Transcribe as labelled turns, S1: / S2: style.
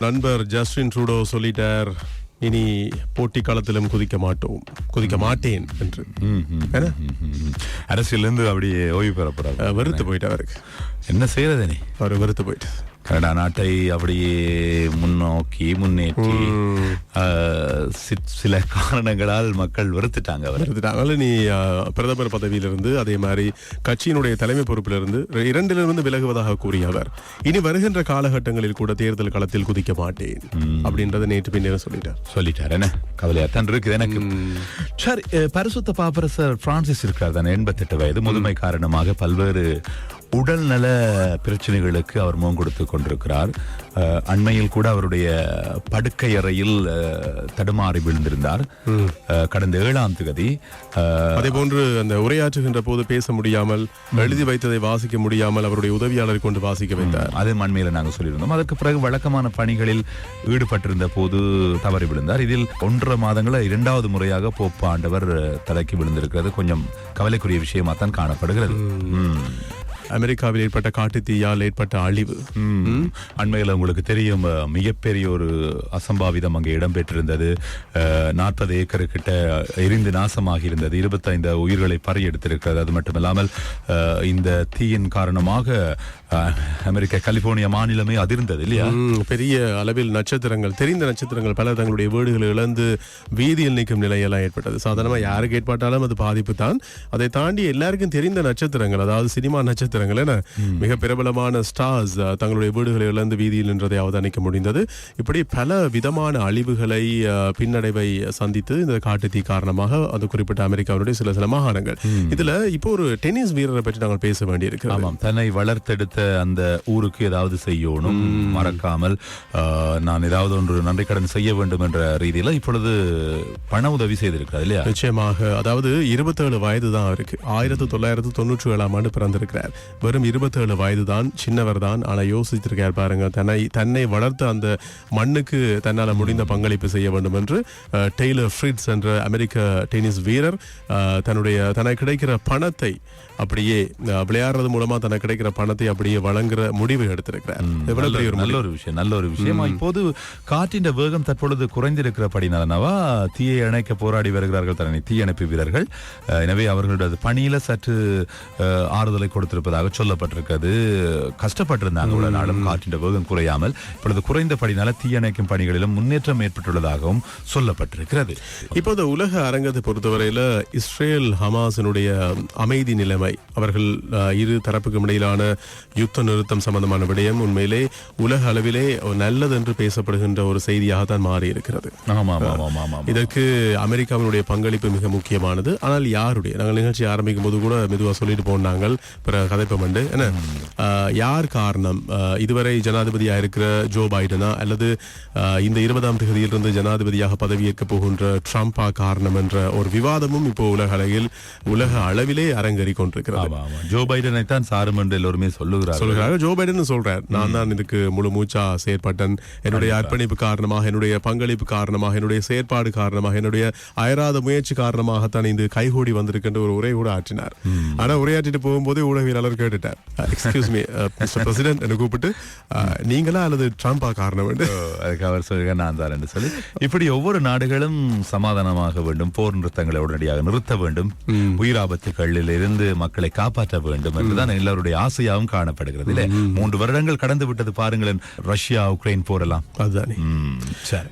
S1: நண்பர் Justin Trudeau சொல்லிட்டார் இனி போட்டி களத்திலும் குதிக்க மாட்டோம். குதிக்க மாட்டேன் என்று?
S2: அரசியலிருந்து அப்படியே ஓய்வு பெறப்படுறாரு
S1: அஹ், வெறுத்து போயிட்டு அவருக்கு
S2: என்ன செய்யறது நீ?
S1: அவர் வெறுத்து போயிட்டு
S2: கனடா நாட்டை அப்படியே முன்னோக்கி முன்னேற்றி சில காரணங்களால் மக்கள் வெறுத்துட்டாங்க
S1: வெறுத்துட்டாங்க. நீ பிரதமர் பதவியிலிருந்து அதே மாதிரி கட்சியினுடைய தலைமை பொறுப்பிலிருந்து இரண்டிலிருந்து விலகுவதாக கூறிய அவர் இனி வருகின்ற காலகட்டங்களில் கூட தேர்தல் களத்தில் குதிக்க மாட்டேன். அப்படின்றத நேற்று பின்னேற சொல்லிட்டார்.
S2: சொல்லிட்டார். என்ன? கவலையாத்தான் இருக்குது எனக்கு. சரி பரிசுத்த பாப்பரசர் பிரான்சிஸ் இருக்கார் தானே? எண்பத்தெட்டு வயது. முதுமை காரணமாக பல்வேறு உடல்நல பிரச்சனைகளுக்கு அவர் முகம் கொடுத்து கொண்டிருக்கிறார். அண்மையில் கூட அவருடைய படுக்கை அறையில் தடுமாறி விழுந்திருந்தார். கடந்த ஏழாம் தேதி
S1: அதே போன்று அந்த உரையாற்றுகின்ற போது பேச முடியாமல் எழுதி வைத்ததை வாசிக்க முடியாமல் அவருடைய உதவியாளரை கொண்டு வாசிக்க வைத்தார்.
S2: அது மண்மையில நாங்க சொல்லியிருந்தோம். அதற்கு பிறகு வழக்கமான பணிகளில் ஈடுபட்டிருந்த போது தவறி விழுந்தார். இதில் ஒன்றரை மாதங்கள இரண்டாவது முறையாக போப்பு ஆண்டவர் அஹ், தலைக்கு விழுந்திருக்கிறது. கொஞ்சம் கவலைக்குரிய விஷயமா தான் காணப்படுகிறது.
S1: அமெரிக்காவில் ஏற்பட்ட காட்டு தீயால் ஏற்பட்ட அழிவு.
S2: அண்மையில் உங்களுக்கு தெரியும் மிகப்பெரிய ஒரு அசம்பாவிதம் அங்கே இடம்பெற்றிருந்தது. நாற்பது ஏக்கர் கிட்ட எரிந்து நாசமாகி இருந்தது. இருபத்தைந்து உயிர்களை பறியெடுத்திருக்கிறது. அது மட்டுமில்லாமல் இந்த தீயின் காரணமாக அமெரிக்க கலிபோர்னியா மாநிலமே அதிர்ந்தது இல்லையா?
S1: பெரிய அளவில் நட்சத்திரங்கள் தெரிந்த நட்சத்திரங்கள் பலர் தங்களுடைய வீடுகளை இழந்து வீதியில் நிற்கும் நிலையெல்லாம் ஏற்பட்டது. சாதாரணமா யாருக்கு ஏற்பட்டாலும் அது பாதிப்பு தான். அதை தாண்டி எல்லாருக்கும் தெரிந்த நட்சத்திரங்கள் அதாவது சினிமா நட்சத்திரங்கள் என மிக பிரபலமான ஸ்டார்ஸ் தங்களுடைய வீடுகளை இழந்து வீதியில் நின்றதை அவதானிக்க முடிந்தது. இப்படி பல விதமான அழிவுகளை பின்னடைவை சந்தித்து இந்த காட்டுத்தீ காரணமாக அது குறிப்பிட்ட அமெரிக்காவுடைய சில சில மாகாணங்கள். இதுல இப்போ ஒரு டென்னிஸ் வீரரை பற்றி நாங்கள் பேச வேண்டியிருக்கிறது.
S2: ஆமாம். தன்னை வளர்த்தெடுத்த அந்த ஊருக்கு ஏதாவது செய்யணும். மறக்காமல் நான் ஏதாவது ஒன்று நன்றி கடன் செய்ய வேண்டும் என்ற ரீதியில இப்பொழுது பண உதவி செய்திருக்கிறார் இல்லையா?
S1: நிச்சயமாக. அதாவது இருபத்தேழு வயது தான் அவருக்கு. ஆயிரத்தி தொள்ளாயிரத்து தொண்ணூற்றி ஏழாம் ஆண்டு பிறந்திருக்கிறார். வெறும் இருபத்தேழு வயது தான் சின்னவர் தான் ஆனா யோசித்திருக்கார் பாருங்க தன்னை தன்னை வளர்த்த அந்த மண்ணுக்கு தன்னால முடிந்த பங்களிப்பு செய்ய வேண்டும் என்று டெய்லர் ஃப்ரிட்ஸ் என்ற அமெரிக்க டென்னிஸ் வீரர் தன்னுடைய தனக்கு கிடைக்கிற பணத்தை அப்படியே விளையாடுறது மூலமா தனக்கு கிடைக்கிற பணத்தை அப்படியே வழங்குற முடிவு எடுத்திருக்கிறார்.
S2: நல்ல
S1: ஒரு
S2: விஷயம் நல்ல ஒரு விஷயமா. இப்போது காற்றின் வேகம் தற்பொழுது குறைந்திருக்கிறபடினாலனவா தீயை அணைக்க போராடி வருகிறார்கள் தனி தீயணைப்பு வீரர்கள். எனவே அவர்களுடைய பணியில சற்று ஆறுதலை கொடுத்திருப்பதாக சொல்லப்பட்டிருக்கிறது. கஷ்டப்பட்டிருந்தாங்க இவ்வளவு நாளும் காற்றின் வேகம் குறையாமல். இப்பொழுது குறைந்தபடினால தீயணைக்கும் பணிகளிலும் முன்னேற்றம் ஏற்பட்டுள்ளதாகவும் சொல்லப்பட்டிருக்கிறது.
S1: இப்போது உலக அரங்கத்தை பொறுத்தவரையில இஸ்ரேல் ஹமாஸினுடைய அமைதி நிலைமை அவர்கள் இரு தரப்புக்கும் இடையிலான யுத்த நிறுத்தம் சம்பந்தமான விடயம் உண்மையிலே உலக அளவிலே நல்லது என்று பேசப்படுகின்ற ஒரு செய்தியாக தான் மாறி இருக்கிறது இதற்கு அமெரிக்காவினுடைய பங்களிப்பு மிக முக்கியமானது. ஆனால் யாருடைய? நாங்கள் நிகழ்ச்சி ஆரம்பிக்கும் போது கூட மெதுவா சொல்லிட்டு போனாங்கள் பிற என்ன? அஹ், யார் காரணம்? இதுவரை ஜனாதிபதியா இருக்கிற ஜோ பைடனா அல்லது இந்த இருபதாம் தேதியிலிருந்து ஜனாதிபதியாக பதவியேற்க போகின்ற ட்ரம்பா காரணம் என்ற ஒரு விவாதமும் இப்போ உலக அளவில் உலக அளவிலே அரங்கேறி கொண்டிருக்கிறது.
S2: ஜோ பைடனை தான் சாரும் என்று எல்லோருமே சொல்லுகிறார்கள்.
S1: சொல்கிறாங்க ஜோ பைடன் சொல்றார் நான் தான் இதுக்கு முழு மூச்சா செயற்பட்டேன். என்னுடைய அர்ப்பணிப்பு காரணமாக என்னுடைய பங்களிப்பு காரணமாக என்னுடைய செயற்பாடு காரணமாக என்னுடைய அயராத முயற்சி காரணமாகத்தான் இந்த கைகூடி வந்திருக்கின்ற ஒரு உரை கூட ஆற்றினார். ஆனா உரையாற்றிட்டு போகும்போதே ஊடகவியலாளர் கேட்டுட்டார் எக்ஸ்கியூஸ் மீ மிஸ்டர் பிரசிடென்ட் என்று கூப்பிட்டு நீங்களா அல்லது ட்ரம்பா காரணம்
S2: அதுக்கு அவர் சொல்லுங்க நான் தான் என்று சொல்லி. இப்படி ஒவ்வொரு நாடுகளும் சமாதானமாக வேண்டும் போர் நிறுத்தங்களை உடனடியாக நிறுத்த வேண்டும் உயிராபத்துகளில் இருந்து மக்களை காப்பாற்ற வேண்டும் என்றுதான் எல்லாருடைய ஆசையாகவும் காணப்படுகிறது இல்லை மூன்று வருடங்கள் கடந்து விட்டது பாருங்களேன் ரஷ்யா உக்ரைன் போரெல்லாம்.
S1: அதுதானே
S2: சரி.